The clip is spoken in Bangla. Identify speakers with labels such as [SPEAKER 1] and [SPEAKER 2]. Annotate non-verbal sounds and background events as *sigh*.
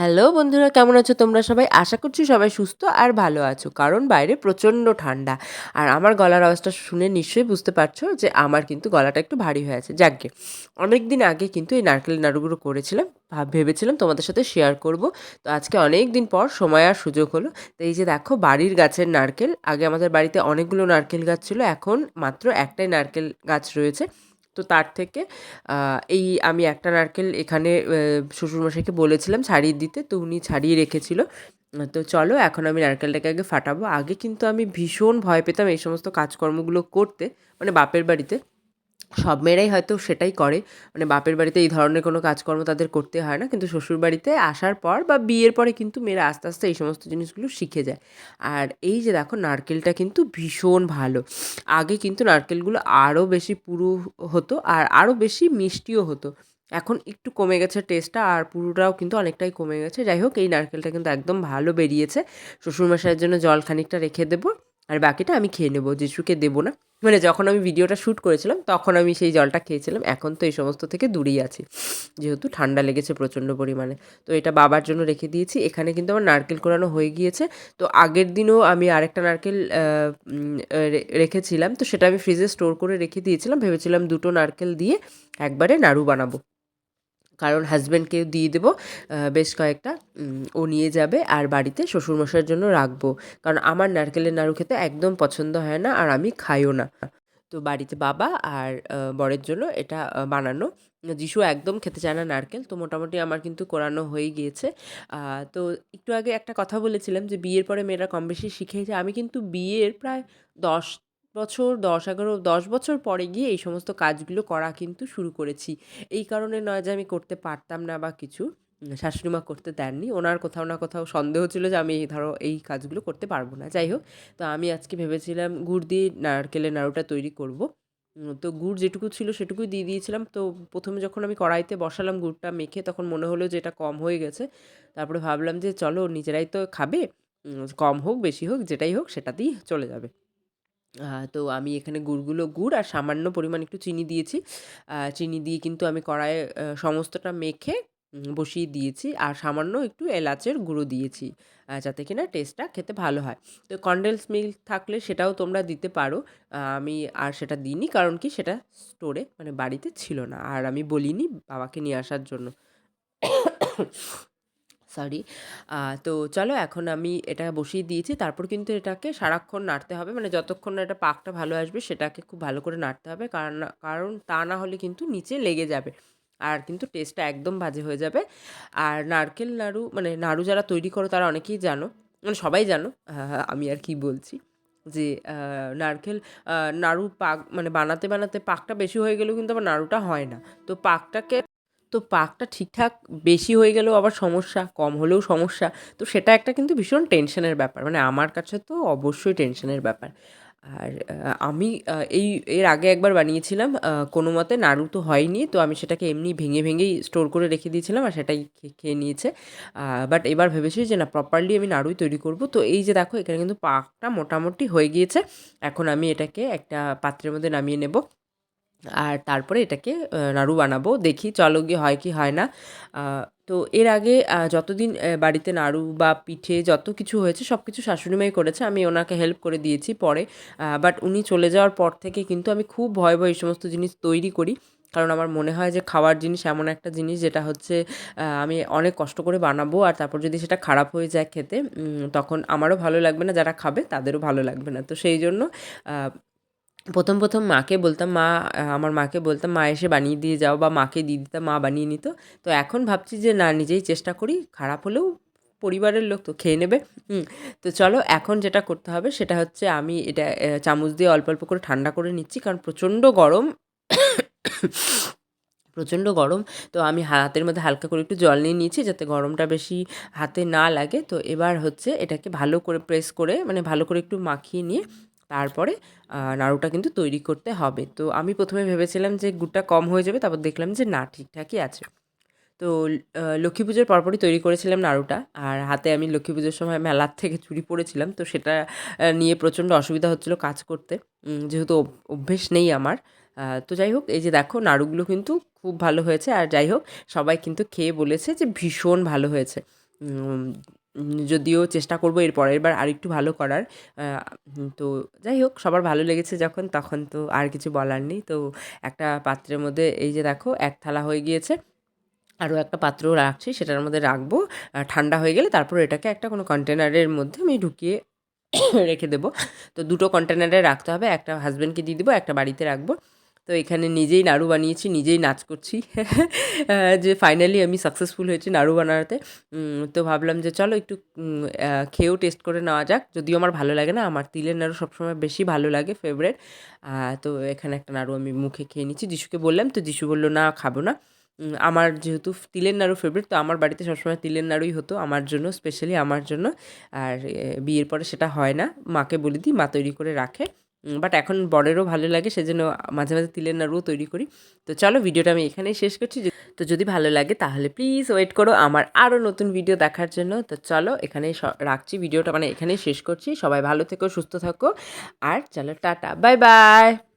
[SPEAKER 1] হ্যালো বন্ধুরা, কেমন আছো তোমরা সবাই? আশা করছি সবাই সুস্থ আর ভালো আছো, কারণ বাইরে প্রচণ্ড ঠান্ডা। আর আমার গলার আওয়াজটা শুনে নিশ্চয়ই বুঝতে পারছ যে আমার কিন্তু গলাটা একটু ভারী হয়ে আছে। যাকগে অনেক দিন আগে কিন্তু এই নারকেল নাড়ুগুলো করেছিলাম ভেবেছিলাম তোমাদের সাথে শেয়ার করব। তো আজকে অনেক দিন পর সময় আর সুযোগ হলো। তো এই যে দেখো, বাড়ির গাছের নারকেল, আগে আমাদের বাড়িতে অনেকগুলো নারকেল গাছ ছিল, এখন মাত্র একটাই নারকেল গাছ রয়েছে। তো তার থেকে এই আমি একটা নারকেল এখানে শ্বশুরমশাইকে বলেছিলাম ছাড়িয়ে দিতে, তো উনি ছাড়িয়ে রেখেছিল। তো চলো এখন আমি নারকেলটাকে আগে ফাটাবো। আগে কিন্তু আমি ভীষণ ভয় পেতাম এই সমস্ত কাজকর্মগুলো করতে মানে বাপের বাড়িতে। সব মেয়েরাই হয়তো সেটাই করে। মানে বাপের বাড়িতে এই ধরনের কোনো কাজকর্ম তাদের করতে হয় না। কিন্তু শ্বশুর বাড়িতে আসার পর বা বিয়ের পরে কিন্তু মেয়েরা আস্তে আস্তে এই সমস্ত জিনিসগুলো শিখে যায়। আর এই যে দেখো নারকেলটা কিন্তু ভীষণ ভালো। আগে কিন্তু নারকেলগুলো আরও বেশি পুরু হতো আর আরও বেশি মিষ্টিও হতো। এখন একটু কমে গেছে টেস্টটা আর পুরোটাও কিন্তু অনেকটাই কমে গেছে। যাই হোক, এই নারকেলটা কিন্তু একদম ভালো বেরিয়েছে। শ্বশুরমশাইয়ের জন্য জল খানিকটা রেখে দেবো। আর বাকিটা আমি খেয়ে নেব, যিশুকে দেবো না। মানে যখন আমি ভিডিওটা শ্যুট করেছিলাম, তখন আমি সেই জলটা খেয়েছিলাম। এখন তো এই সমস্ত থেকে দূরেই আছি, যেহেতু ঠান্ডা লেগেছে প্রচণ্ড পরিমাণে। তো এটা বাবার জন্য রেখে দিয়েছি। এখানে কিন্তু আমার নারকেল কোরানো হয়ে গিয়েছে। তো আগের দিনও আমি আরেকটা নারকেল রেখেছিলাম। তো সেটা আমি ফ্রিজে স্টোর করে রেখে দিয়েছিলাম। ভেবেছিলাম দুটো নারকেল দিয়ে একবারে নাড়ু বানাবো। কারণ হাজব্যান্ডকেও দিয়ে দেবো। বেশ কয়েকটা ও নিয়ে যাবে আর বাড়িতে শ্বশুরমশাইয়ের জন্য রাখব। কারণ আমার নারকেলের নাড়ু খেতে একদম পছন্দ হয় না আর আমি খাইও না। তো বাড়িতে বাবা আর বরের জন্য এটা বানানো। যিশু একদম খেতে চায় না নারকেল, তো মোটামুটি আমার কিন্তু কোরানো হয়ে গিয়েছে। তো একটু আগে একটা কথা বলেছিলাম যে বিয়ের পরে মেয়েরা কম বেশি শিখেছে আমি কিন্তু বিয়ের প্রায় দশ বছর দশ এগারো দশ বছর পরে গিয়ে এই সমস্ত কাজগুলো করা কিন্তু শুরু করেছি। এই কারণে নয় যে আমি করতে পারতাম না বা কিছু উম, শাশুড়ি মা করতে দেননি। ওনার কোথাও না কোথাও সন্দেহ ছিল যে আমি ধরো এই কাজগুলো করতে পারব না। যাই হোক তো আমি আজকে ভেবেছিলাম গুড় দিয়ে নারকেলের নাড়ুটা তৈরি করব। তো গুড় যেটুকু ছিল সেটুকুই দিয়ে দিয়েছিলাম। তো প্রথমে যখন আমি কড়াইতে বসালাম গুড়টা মেখে তখন মনে হলো যে এটা কম হয়ে গেছে। তারপরে ভাবলাম যে চলো নিজেরাই তো খাবে কম হোক বেশি হোক যেটাই হোক সেটাতেই চলে যাবে। তো আমি এখানে গুড়গুলো গুড় আর সামান্য পরিমাণ একটু চিনি দিয়েছি। চিনি দিয়ে কিন্তু আমি কড়াইয়ে সমস্তটা মেখে বসিয়ে দিয়েছি আর সামান্য একটু এলাচের গুঁড়ো দিয়েছি যাতে কিনা টেস্টটা খেতে ভালো হয়। তো কন্ডেন্স মিল্ক থাকলে সেটাও তোমরা দিতে পারো। আমি আর সেটা দিইনি কারণ কি সেটা স্টোরে মানে বাড়িতে ছিল না। আর আমি বলিনি বাবাকে নিয়ে আসার জন্য। সরি। তো চলো এখন আমি এটা বসিয়ে দিয়েছি, তারপর কিন্তু এটাকে সারাক্ষণ নাড়তে হবে। মানে যতক্ষণ না এটা পাকটা ভালো আসবে, সেটাকে খুব ভালো করে নাড়তে হবে। কারণ কারণ তা না হলে কিন্তু নিচে লেগে যাবে আর কিন্তু টেস্টটা একদম বাজে হয়ে যাবে। আর নারকেল নাড়ু মানে নাড়ু যারা তৈরি করো তারা অনেকেই জানো মানে সবাই জানো আমি আর কি বলছি যে নারকেল নাড়ু পাক মানে বানাতে বানাতে পাকটা বেশি হয়ে গেলেও কিন্তু আবার নাড়ুটা হয় না। তো পাকটাকে তো পাকটা ঠিকঠাক বেশি হয়ে গেলেও আবার সমস্যা, কম হলেও সমস্যা। তো সেটা একটা কিন্তু ভীষণ টেনশনের ব্যাপার। মানে আমার কাছে তো অবশ্যই টেনশনের ব্যাপার। আর আমি এই, এর আগে একবার বানিয়েছিলাম কোনো মতে নাড়ু তো হয়নি, তো আমি সেটাকে এমনি ভেঙে ভেঙেই স্টোর করে রেখে দিয়েছিলাম আর সেটাই খেয়ে নিয়েছে। বাট এবার ভেবেছি যে না প্রপারলি আমি নাড়ুই তৈরি করব। তো এই যে দেখো, এখানে কিন্তু পাকটা মোটামুটি হয়ে গিয়েছে। এখন আমি এটাকে একটা পাত্রের মধ্যে নামিয়ে নেব। আর তারপরে এটাকে নাড়ু বানাবো। দেখি চলো গিয়ে হয় কি হয় না। তো এর আগে যতদিন বাড়িতে নাড়ু বা পিঠে যত কিছু হয়েছে সব কিছু শাশুড়িমাই করেছে। আমি ওনাকে হেল্প করে দিয়েছি পরে। বাট উনি চলে যাওয়ার পর থেকে কিন্তু আমি খুব ভয় ভয় এই সমস্ত জিনিস তৈরি করি। কারণ আমার মনে হয় যে খাওয়ার জিনিস এমন একটা জিনিস যেটা হচ্ছে আমি অনেক কষ্ট করে বানাবো আর তারপর যদি সেটা খারাপ হয়ে যায় খেতে তখন আমারও ভালো লাগবে না। যারা খাবে তাদেরও ভালো লাগবে না। তো সেই জন্য প্রথম প্রথম মাকে বলতাম, মা আমার মাকে বলতাম, মা, এসে বানিয়ে দিয়ে যাও বা মাকে দিয়ে দিতাম মা বানিয়ে নিত। তো এখন ভাবছি যে, না, নিজেই চেষ্টা করি, খারাপ হলেও পরিবারের লোক তো খেয়ে নেবে। তো চলো, এখন যেটা করতে হবে সেটা হচ্ছে আমি এটা চামচ দিয়ে অল্প অল্প করে ঠান্ডা করে নিচ্ছি, কারণ প্রচণ্ড গরম প্রচণ্ড গরম। তো আমি হাতের মধ্যে হালকা করে একটু জল নিয়ে নিয়েছি যাতে গরমটা বেশি হাতে না লাগে। তো এবার হচ্ছে এটাকে ভালো করে প্রেস করে মানে ভালো করে একটু মাখিয়ে নিয়ে তারপরে নাড়ুটা কিন্তু তৈরি করতে হবে। তো আমি প্রথমে ভেবেছিলাম যে গুড়টা কম হয়ে যাবে, তারপর দেখলাম যে না, ঠিকঠাকই আছে। তো লক্ষ্মী পুজোর পরপরই তৈরি করেছিলাম নাড়ুটা, আর হাতে আমি লক্ষ্মী পুজোর সময় মেলার থেকে চুরি পরেছিলাম তো সেটা নিয়ে প্রচণ্ড অসুবিধা হচ্ছিল কাজ করতে। যেহেতু অভ্যেস নেই আমার তো যাই হোক, এই যে দেখো নাড়ুগুলো কিন্তু খুব ভালো হয়েছে, আর যাই হোক, সবাই কিন্তু খেয়ে বলেছে যে ভীষণ ভালো হয়েছে। যদিও চেষ্টা করব এর পরের বার আরেকটু ভালো করার। তো যাই হোক, সবার ভালো লেগেছে যখন, তখন তো আর কিছু বলার নেই। তো একটা পাত্রের মধ্যে এই যে দেখো, এক থালা হয়ে গিয়েছে। আরও একটা পাত্র রাখছি, সেটার মধ্যে রাখব। ঠান্ডা হয়ে গেলে তারপর এটাকে একটা কোনো কন্টেনারের মধ্যে আমি ঢুকিয়ে *coughs* রেখে দেবো। তো দুটো কন্টেনারে রাখতে হবে, একটা হাজব্যান্ডকে দিয়ে দেবো, একটা বাড়িতে রাখব। তো এখানে নিজেই নাড়ু বানিয়েছি, নিজেই নাচ করছি। *laughs* যে ফাইনালি আমি সাকসেসফুল হয়েছি নাড়ু বানাতে তো ভাবলাম যে চলো একটু খেয়েও টেস্ট করে নেওয়া যাক। যদিও আমার ভালো লাগে না, আমার তিলের নাড়ু সবসময় বেশি ভালো লাগে ফেভারেট তো এখানে একটা নাড়ু আমি মুখে খেয়ে নিচ্ছি। যিশুকে বললাম, তো যিশু বলল, না, খাব না। আমার যেহেতু তিলের নাড়ু ফেভারিট তো আমার বাড়িতে সবসময় তিলের নাড়ুই হতো, আমার জন্য স্পেশালি আমার জন্য। আর বিয়ের পরে সেটা হয় না। মাকে বলে দিই, মা তৈরি করে রাখে। বাট এখন বরেরও ভালো লাগে, সেজন্য মাঝে মাঝে তিলের নাড়ুও তৈরি করি। তো চলো ভিডিওটা আমি এখানেই শেষ করছি। তো যদি ভালো লাগে তাহলে প্লিজ ওয়েট করো আমার আরও নতুন ভিডিও দেখার জন্য। তো চলো এখানে রাখছি ভিডিওটা মানে এখানেই শেষ করছি। সবাই ভালো থেকো, সুস্থ থাকো। আর চলো টাটা বাই বাই